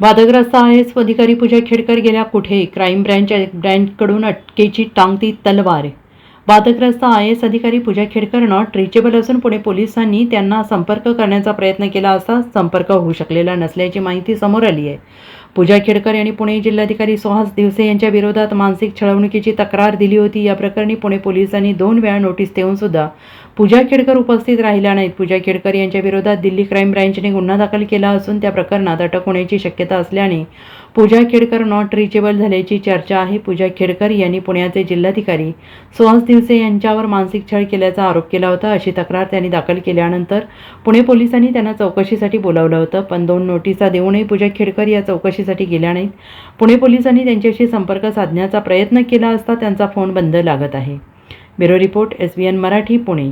वादग्रस्त I S अधिकारी पूजा खेडकर गेल्या कुठे? क्राईम ब्रँच ब्रँचकडून अटकेची टांगती तलवार. वादग्रस्त आय एस अधिकारी पूजा खेडकरनं ट्रेचेबल असून पुणे पोलिसांनी त्यांना संपर्क करण्याचा प्रयत्न केला असता संपर्क होऊ शकलेला नसल्याची माहिती समोर आली आहे. पूजा खेडकर यांनी पुणे जिल्हाधिकारी सुहास दिवसे यांच्या विरोधात मानसिक छळवणुकीची तक्रार दिली होती. या प्रकरणी पुणे पोलिसांनी दोन वेळा नोटीस देऊन सुद्धा पूजा खेडकर उपस्थित राहिल्या नाहीत. पूजा खेडकर यांच्या विरोधात दिल्ली क्राईम ब्रँचने गुन्हा दाखल केला असून त्या प्रकरणात अटक होण्याची शक्यता असल्याने पूजा खेडकर नॉट रिचेबल झाल्याची चर्चा आहे. पूजा खेडकर यांनी पुण्याचे जिल्हाधिकारी सुहास दिवसे यांच्यावर मानसिक छळ केल्याचा आरोप केला होता. अशी तक्रार त्यांनी दाखल केल्यानंतर पुणे पोलिसांनी त्यांना चौकशीसाठी बोलावलं होतं. पण दोन नोटिसा देऊनही पूजा खेडकर या चौकशी चौकशीसाठी गेल्या नाहीत. पुणे पोलिसांनी त्यांच्याशी संपर्क साधण्याचा प्रयत्न केला असता त्यांचा फोन बंद लागत आहे. Bureau report S B N Marathi Pune.